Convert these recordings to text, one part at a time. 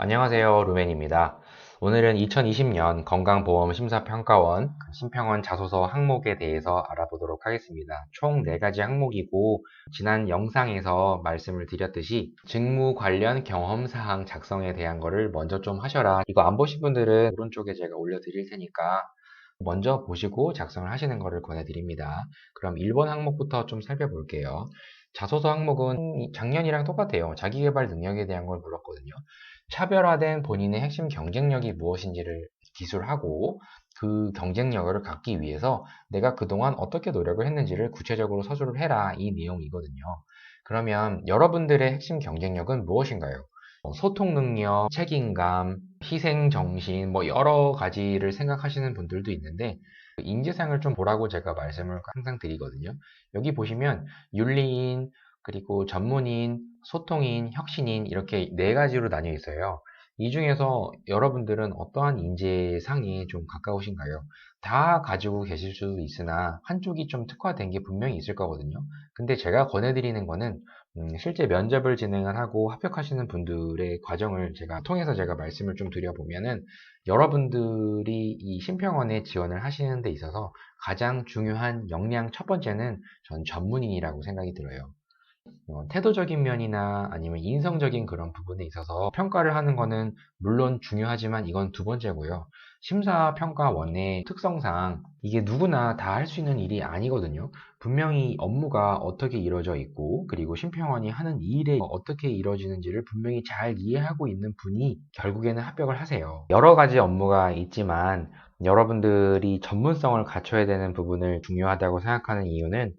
안녕하세요. 루멘입니다. 오늘은 2020년 건강보험 심사평가원 심평원 자소서 항목에 대해서 알아보도록 하겠습니다. 총 4가지 항목이고 지난 영상에서 말씀을 드렸듯이 직무 관련 경험사항 작성에 대한 거를 먼저 좀 하셔라. 이거 안 보신 분들은 오른쪽에 제가 올려드릴 테니까 먼저 보시고 작성을 하시는 것을 권해드립니다. 그럼 1번 항목부터 좀 살펴볼게요. 자소서 항목은 작년이랑 똑같아요. 자기개발 능력에 대한 걸 물었거든요. 차별화된 본인의 핵심 경쟁력이 무엇인지를 기술하고 그 경쟁력을 갖기 위해서 내가 그동안 어떻게 노력을 했는지를 구체적으로 서술을 해라 이 내용이거든요. 그러면 여러분들의 핵심 경쟁력은 무엇인가요? 어, 소통 능력, 책임감, 희생 정신, 뭐 여러 가지를 생각하시는 분들도 있는데 인재상을 좀 보라고 제가 말씀을 항상 드리거든요. 여기 보시면 윤리인, 그리고 전문인, 소통인, 혁신인 이렇게 네 가지로 나뉘어 있어요. 이 중에서 여러분들은 어떠한 인재상이 좀 가까우신가요? 다 가지고 계실 수도 있으나 한쪽이 좀 특화된 게 분명히 있을 거거든요. 근데 제가 권해드리는 거는 음, 실제 면접을 진행을 하고 합격하시는 분들의 과정을 제가 통해서 제가 말씀을 좀 드려보면은 여러분들이 이 심평원에 지원을 하시는 데 있어서 가장 중요한 역량 첫 번째는 전 전문인이라고 생각이 들어요. 어, 태도적인 면이나 아니면 인성적인 그런 부분에 있어서 평가를 하는 거는 물론 중요하지만 이건 두 번째고요. 심사평가원의 특성상 이게 누구나 다 할 수 있는 일이 아니거든요. 분명히 업무가 어떻게 이루어져 있고 그리고 심평원이 하는 일에 어떻게 이루어지는지를 분명히 잘 이해하고 있는 분이 결국에는 합격을 하세요. 여러 가지 업무가 있지만 여러분들이 전문성을 갖춰야 되는 부분을 중요하다고 생각하는 이유는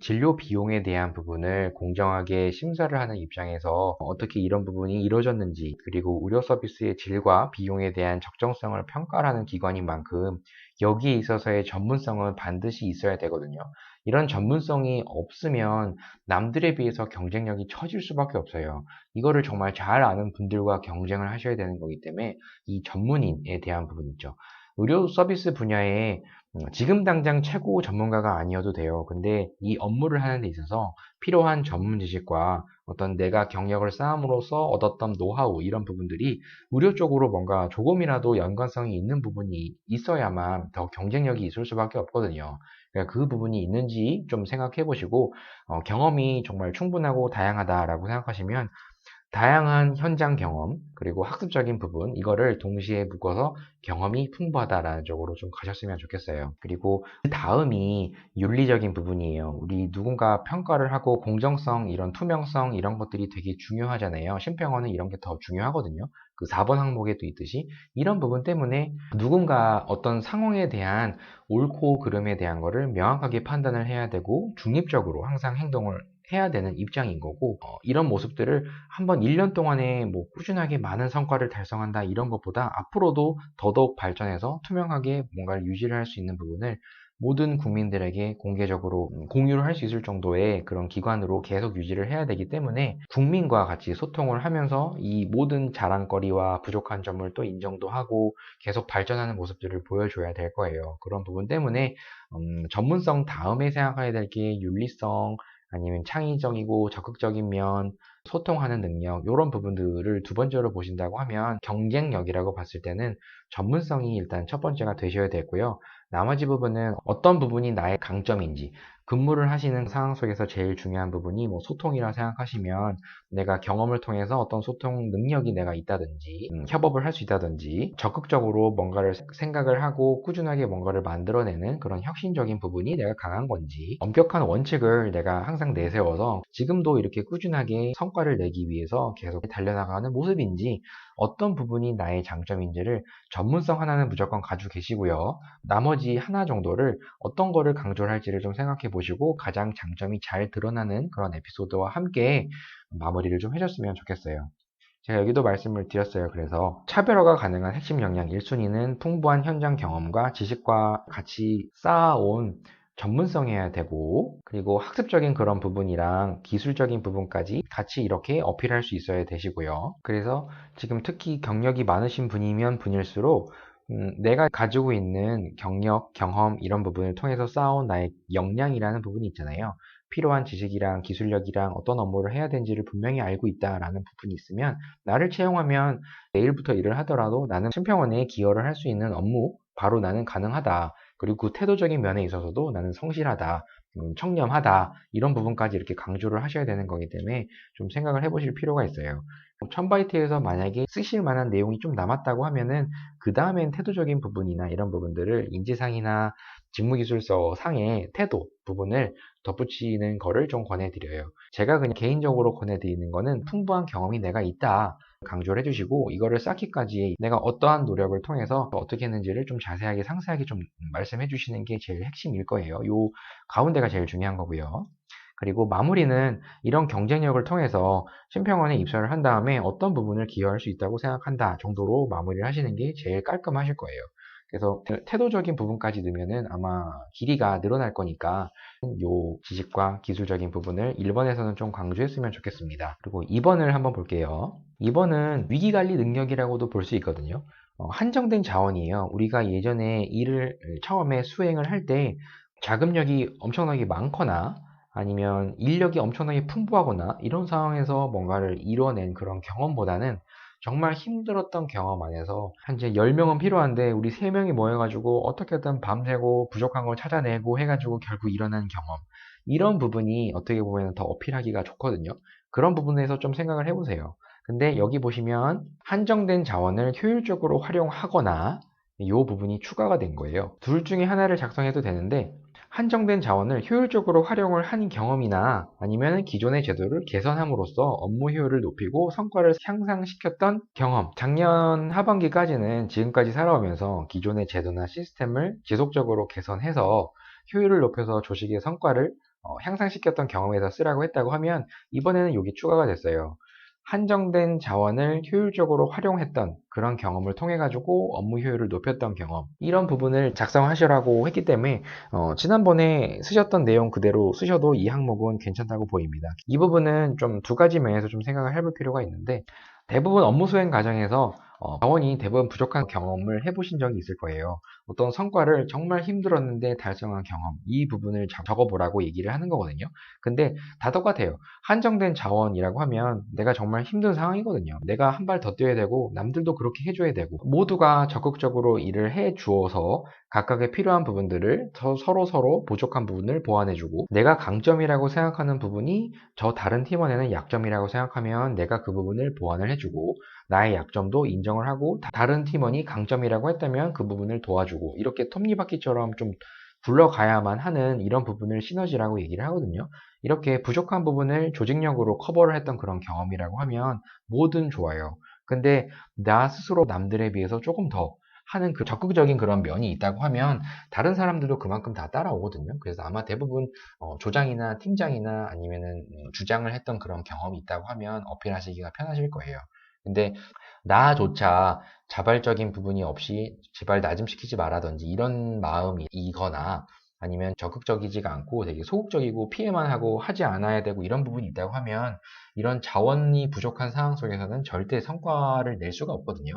진료 비용에 대한 부분을 공정하게 심사를 하는 입장에서 어떻게 이런 부분이 이루어졌는지 그리고 의료 서비스의 질과 비용에 대한 적정성을 평가하는 기관인 만큼 여기에 있어서의 전문성은 반드시 있어야 되거든요. 이런 전문성이 없으면 남들에 비해서 경쟁력이 처질 수밖에 없어요. 이거를 정말 잘 아는 분들과 경쟁을 하셔야 되는 거기 때문에 이 전문인에 대한 부분 있죠. 의료 서비스 분야에 음, 지금 당장 최고 전문가가 아니어도 돼요. 근데 이 업무를 하는 데 있어서 필요한 전문 지식과 어떤 내가 경력을 쌓음으로써 얻었던 노하우 이런 부분들이 의료 쪽으로 뭔가 조금이라도 연관성이 있는 부분이 있어야만 더 경쟁력이 있을 수밖에 없거든요. 그러니까 그 부분이 있는지 좀 생각해 보시고 어, 경험이 정말 충분하고 다양하다라고 생각하시면 다양한 현장 경험, 그리고 학습적인 부분, 이거를 동시에 묶어서 경험이 풍부하다라는 쪽으로 좀 가셨으면 좋겠어요. 그리고 그 다음이 윤리적인 부분이에요. 우리 누군가 평가를 하고 공정성, 이런 투명성, 이런 것들이 되게 중요하잖아요. 심평원은 이런 게 더 중요하거든요. 그 4번 항목에도 있듯이 이런 부분 때문에 누군가 어떤 상황에 대한 옳고 그름에 대한 거를 명확하게 판단을 해야 되고 중립적으로 항상 행동을 해야 되는 입장인 거고 어, 이런 모습들을 한번 1년 동안에 뭐 꾸준하게 많은 성과를 달성한다 이런 것보다 앞으로도 더더욱 발전해서 투명하게 뭔가를 유지를 할 수 있는 부분을 모든 국민들에게 공개적으로 공유를 할 수 있을 정도의 그런 기관으로 계속 유지를 해야 되기 때문에 국민과 같이 소통을 하면서 이 모든 자랑거리와 부족한 점을 또 인정도 하고 계속 발전하는 모습들을 보여줘야 될 거예요. 그런 부분 때문에 음, 전문성 다음에 생각해야 될 게 윤리성, 아니면 창의적이고 적극적인 면, 소통하는 능력, 이런 부분들을 두 번째로 보신다고 하면 경쟁력이라고 봤을 때는 전문성이 일단 첫 번째가 되셔야 되고요. 나머지 부분은 어떤 부분이 나의 강점인지, 근무를 하시는 상황 속에서 제일 중요한 부분이 뭐 소통이라 생각하시면 내가 경험을 통해서 어떤 소통 능력이 내가 있다든지 음, 협업을 할 수 있다든지 적극적으로 뭔가를 생각을 하고 꾸준하게 뭔가를 만들어내는 그런 혁신적인 부분이 내가 강한 건지 엄격한 원칙을 내가 항상 내세워서 지금도 이렇게 꾸준하게 성과를 내기 위해서 계속 달려나가는 모습인지 어떤 부분이 나의 장점인지를 전문성 하나는 무조건 가지고 계시고요. 나머지 하나 정도를 어떤 거를 강조를 할지를 좀 생각해 보시 고 가장 장점이 잘 드러나는 그런 에피소드와 함께 마무리를 좀 해줬으면 좋겠어요. 제가 여기도 말씀을 드렸어요. 그래서 차별화가 가능한 핵심 역량 1순위는 풍부한 현장 경험과 지식과 같이 쌓아온 전문성이어야 되고 그리고 학습적인 그런 부분이랑 기술적인 부분까지 같이 이렇게 어필할 수 있어야 되시고요. 그래서 지금 특히 경력이 많으신 분이면 분일수록 음, 내가 가지고 있는 경력, 경험 이런 부분을 통해서 쌓아온 나의 역량이라는 부분이 있잖아요. 필요한 지식이랑 기술력이랑 어떤 업무를 해야 되는지를 분명히 알고 있다라는 부분이 있으면 나를 채용하면 내일부터 일을 하더라도 나는 심평원에 기여를 할 수 있는 업무 바로 나는 가능하다. 그리고 그 태도적인 면에 있어서도 나는 성실하다. 음, 청렴하다 이런 부분까지 이렇게 강조를 하셔야 되는 거기 때문에 좀 생각을 해보실 필요가 있어요. 1000바이트에서 만약에 쓰실 만한 내용이 좀 남았다고 하면은 그 다음엔 태도적인 부분이나 이런 부분들을 인지상이나 직무기술서 상의 태도 부분을 덧붙이는 거를 좀 권해드려요. 제가 그냥 개인적으로 권해드리는 거는 풍부한 경험이 내가 있다. 강조를 해주시고 이거를 쌓기까지 내가 어떠한 노력을 통해서 어떻게 했는지를 좀 자세하게 상세하게 좀 말씀해 주시는 게 제일 핵심일 거예요. 요 가운데가 제일 중요한 거고요. 그리고 마무리는 이런 경쟁력을 통해서 심평원에 입사를 한 다음에 어떤 부분을 기여할 수 있다고 생각한다 정도로 마무리를 하시는 게 제일 깔끔하실 거예요. 그래서 태도적인 부분까지 넣으면은 아마 길이가 늘어날 거니까 요 지식과 기술적인 부분을 1번에서는 좀 강조했으면 좋겠습니다. 그리고 2번을 한번 볼게요. 2번은 위기관리 능력이라고도 볼 수 있거든요. 어, 한정된 자원이에요. 우리가 예전에 일을 처음에 수행을 할 때 자금력이 엄청나게 많거나 아니면 인력이 엄청나게 풍부하거나 이런 상황에서 뭔가를 이뤄낸 그런 경험보다는 정말 힘들었던 경험 안에서 현재 10명은 필요한데 우리 3명이 모여가지고 어떻게든 밤새고 부족한 걸 찾아내고 해가지고 결국 일어난 경험 이런 부분이 어떻게 보면 더 어필하기가 좋거든요. 그런 부분에서 좀 생각을 해보세요. 근데 여기 보시면 한정된 자원을 효율적으로 활용하거나 이 부분이 추가가 된 거예요. 둘 중에 하나를 작성해도 되는데 한정된 자원을 효율적으로 활용을 한 경험이나 아니면 기존의 제도를 개선함으로써 업무 효율을 높이고 성과를 향상시켰던 경험. 작년 하반기까지는 지금까지 살아오면서 기존의 제도나 시스템을 지속적으로 개선해서 효율을 높여서 조직의 성과를 어, 향상시켰던 경험에서 쓰라고 했다고 하면 이번에는 여기 추가가 됐어요. 한정된 자원을 효율적으로 활용했던 그런 경험을 통해 가지고 업무 효율을 높였던 경험 이런 부분을 작성하시라고 했기 때문에 어, 지난번에 쓰셨던 내용 그대로 쓰셔도 이 항목은 괜찮다고 보입니다. 이 부분은 좀 두 가지 면에서 좀 생각을 해볼 필요가 있는데 대부분 업무 수행 과정에서 어, 자원이 대부분 부족한 경험을 해보신 적이 있을 거예요. 어떤 성과를 정말 힘들었는데 달성한 경험, 이 부분을 적어보라고 얘기를 하는 거거든요. 근데 다 똑같아요. 한정된 자원이라고 하면 내가 정말 힘든 상황이거든요. 내가 한 발 더 뛰어야 되고, 남들도 그렇게 해줘야 되고, 모두가 적극적으로 일을 해 주어서 각각의 필요한 부분들을 서로 서로 부족한 부분을 보완해주고, 내가 강점이라고 생각하는 부분이 저 다른 팀원에는 약점이라고 생각하면 내가 그 부분을 보완을 해주고, 나의 약점도 인정을 하고 다른 팀원이 강점이라고 했다면 그 부분을 도와주고 이렇게 톱니바퀴처럼 좀 굴러가야만 하는 이런 부분을 시너지라고 얘기를 하거든요. 이렇게 부족한 부분을 조직력으로 커버를 했던 그런 경험이라고 하면 뭐든 좋아요. 근데 나 스스로 남들에 비해서 조금 더 하는 그 적극적인 그런 면이 있다고 하면 다른 사람들도 그만큼 다 따라오거든요. 그래서 아마 대부분 어, 조장이나 팀장이나 아니면은 주장을 했던 그런 경험이 있다고 하면 어필하시기가 편하실 거예요. 근데 나조차 자발적인 부분이 없이 제발 나 좀 시키지 말라든지 이런 마음이거나 아니면 적극적이지가 않고 되게 소극적이고 피해만 하고 하지 않아야 되고 이런 부분이 있다고 하면 이런 자원이 부족한 상황 속에서는 절대 성과를 낼 수가 없거든요.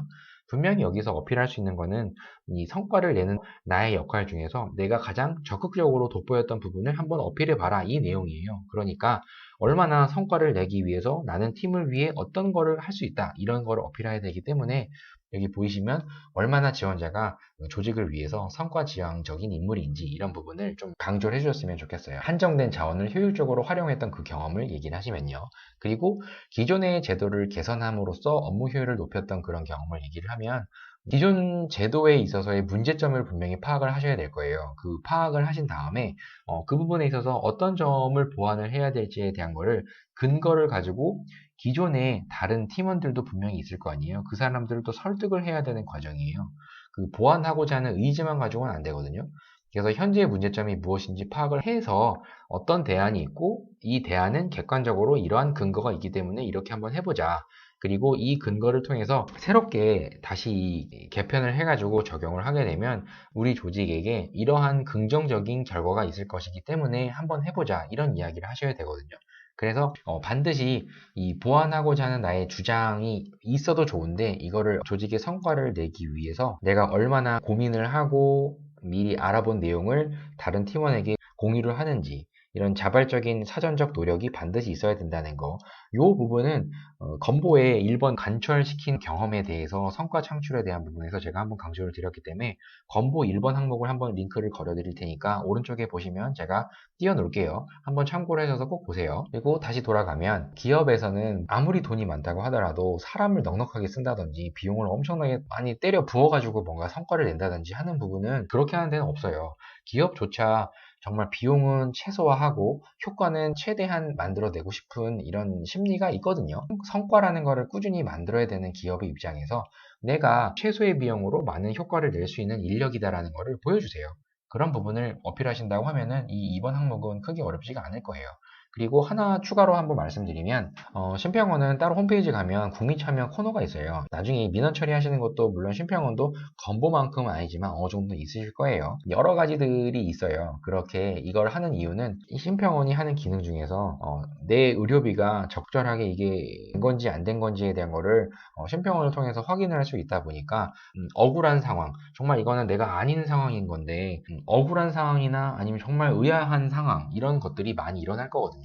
분명히 여기서 어필할 수 있는 거는 이 성과를 내는 나의 역할 중에서 내가 가장 적극적으로 돋보였던 부분을 한번 어필해 봐라 이 내용이에요. 그러니까 얼마나 성과를 내기 위해서 나는 팀을 위해 어떤 거를 할 수 있다 이런 거를 어필해야 되기 때문에 여기 보이시면 얼마나 지원자가 조직을 위해서 성과 지향적인 인물인지 이런 부분을 좀 강조를 해주셨으면 좋겠어요. 한정된 자원을 효율적으로 활용했던 그 경험을 얘기를 하시면요. 그리고 기존의 제도를 개선함으로써 업무 효율을 높였던 그런 경험을 얘기를 하면 기존 제도에 있어서의 문제점을 분명히 파악을 하셔야 될 거예요. 그 파악을 하신 다음에 어, 그 부분에 있어서 어떤 점을 보완을 해야 될지에 대한 거를 근거를 가지고 기존에 다른 팀원들도 분명히 있을 거 아니에요. 그 사람들을 또 설득을 해야 되는 과정이에요. 그 보완하고자 하는 의지만 가지고는 안 되거든요. 그래서 현재의 문제점이 무엇인지 파악을 해서 어떤 대안이 있고 이 대안은 객관적으로 이러한 근거가 있기 때문에 이렇게 한번 해보자. 그리고 이 근거를 통해서 새롭게 다시 개편을 해가지고 적용을 하게 되면 우리 조직에게 이러한 긍정적인 결과가 있을 것이기 때문에 한번 해보자 이런 이야기를 하셔야 되거든요. 그래서 어, 반드시 이 보완하고자 하는 나의 주장이 있어도 좋은데 이거를 조직의 성과를 내기 위해서 내가 얼마나 고민을 하고 미리 알아본 내용을 다른 팀원에게 공유를 하는지 이런 자발적인 사전적 노력이 반드시 있어야 된다는 거. 요 부분은 어, 건보에 1번 간철시킨 경험에 대해서 성과 창출에 대한 부분에서 제가 한번 강조를 드렸기 때문에 건보 1번 항목을 한번 링크를 걸어 드릴 테니까 오른쪽에 보시면 제가 띄워 놓을게요. 한번 참고를 해서 꼭 보세요. 그리고 다시 돌아가면 기업에서는 아무리 돈이 많다고 하더라도 사람을 넉넉하게 쓴다든지 비용을 엄청나게 많이 때려 부어가지고 뭔가 성과를 낸다든지 하는 부분은 그렇게 하는 데는 없어요. 기업조차 정말 비용은 최소화하고 효과는 최대한 만들어내고 싶은 이런 심리가 있거든요. 성과라는 거를 꾸준히 만들어야 되는 기업의 입장에서 내가 최소의 비용으로 많은 효과를 낼 수 있는 인력이다라는 거를 보여주세요. 그런 부분을 어필하신다고 하면은 이 2번 항목은 크게 어렵지가 않을 거예요. 그리고 하나 추가로 한번 말씀드리면 어, 심평원은 따로 홈페이지 가면 국민 참여 코너가 있어요. 나중에 민원 처리하시는 것도 물론 심평원도 건보만큼은 아니지만 어느 정도 있으실 거예요. 여러 가지들이 있어요. 그렇게 이걸 하는 이유는 이 심평원이 하는 기능 중에서 어, 내 의료비가 적절하게 이게 된 건지 안 된 건지에 대한 거를 어, 심평원을 통해서 확인을 할 수 있다 보니까 음, 억울한 상황, 정말 이거는 내가 아닌 상황인 건데 음, 억울한 상황이나 아니면 정말 의아한 상황 이런 것들이 많이 일어날 거거든요.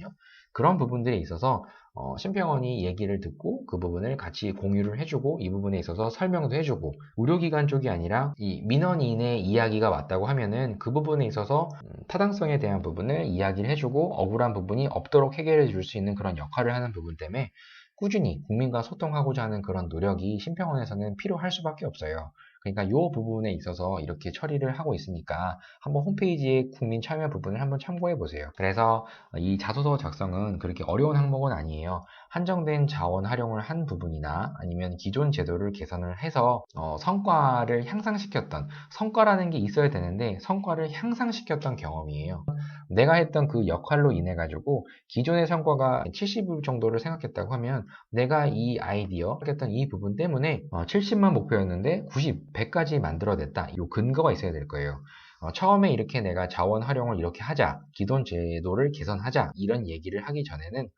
그런 부분들에 있어서 어, 심평원이 얘기를 듣고 그 부분을 같이 공유를 해주고 이 부분에 있어서 설명도 해주고 의료기관 쪽이 아니라 이 민원인의 이야기가 왔다고 하면은 그 부분에 있어서 음, 타당성에 대한 부분을 이야기를 해주고 억울한 부분이 없도록 해결해 줄 수 있는 그런 역할을 하는 부분 때문에 꾸준히 국민과 소통하고자 하는 그런 노력이 심평원에서는 필요할 수밖에 없어요. 그러니까 이 부분에 있어서 이렇게 처리를 하고 있으니까 한번 홈페이지의 국민 참여 부분을 한번 참고해 보세요. 그래서 이 자소서 작성은 그렇게 어려운 항목은 아니에요. 한정된 자원 활용을 한 부분이나 아니면 기존 제도를 개선을 해서 어, 성과를 향상시켰던 성과라는 게 있어야 되는데 성과를 향상시켰던 경험이에요. 내가 했던 그 역할로 인해 가지고 기존의 성과가 70 정도를 생각했다고 하면 내가 이 아이디어 했던 이 부분 때문에 어, 70만 목표였는데 90, 100까지 만들어냈다. 이 근거가 있어야 될 거예요. 어, 처음에 이렇게 내가 자원 활용을 이렇게 하자, 기존 제도를 개선하자 이런 얘기를 하기 전에는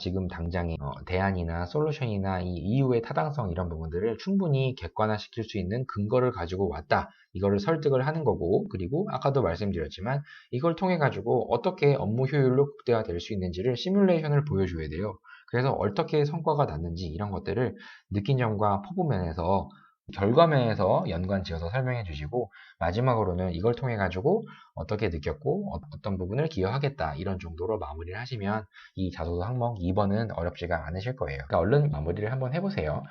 지금 당장의 어, 대안이나 솔루션이나 이 이후의 타당성 이런 부분들을 충분히 객관화시킬 수 있는 근거를 가지고 왔다. 이거를 설득을 하는 거고 그리고 아까도 말씀드렸지만 이걸 통해 가지고 어떻게 업무 효율로 극대화될 수 있는지를 시뮬레이션을 보여줘야 돼요. 그래서 어떻게 성과가 났는지 이런 것들을 느낀 점과 포부 면에서 결과면에서 연관 지어서 설명해 주시고 마지막으로는 이걸 통해 가지고 어떻게 느꼈고 어떤 부분을 기여하겠다 이런 정도로 마무리를 하시면 이 자소서 항목 2번은 어렵지가 않으실 거예요. 그러니까 얼른 마무리를 한번 해보세요.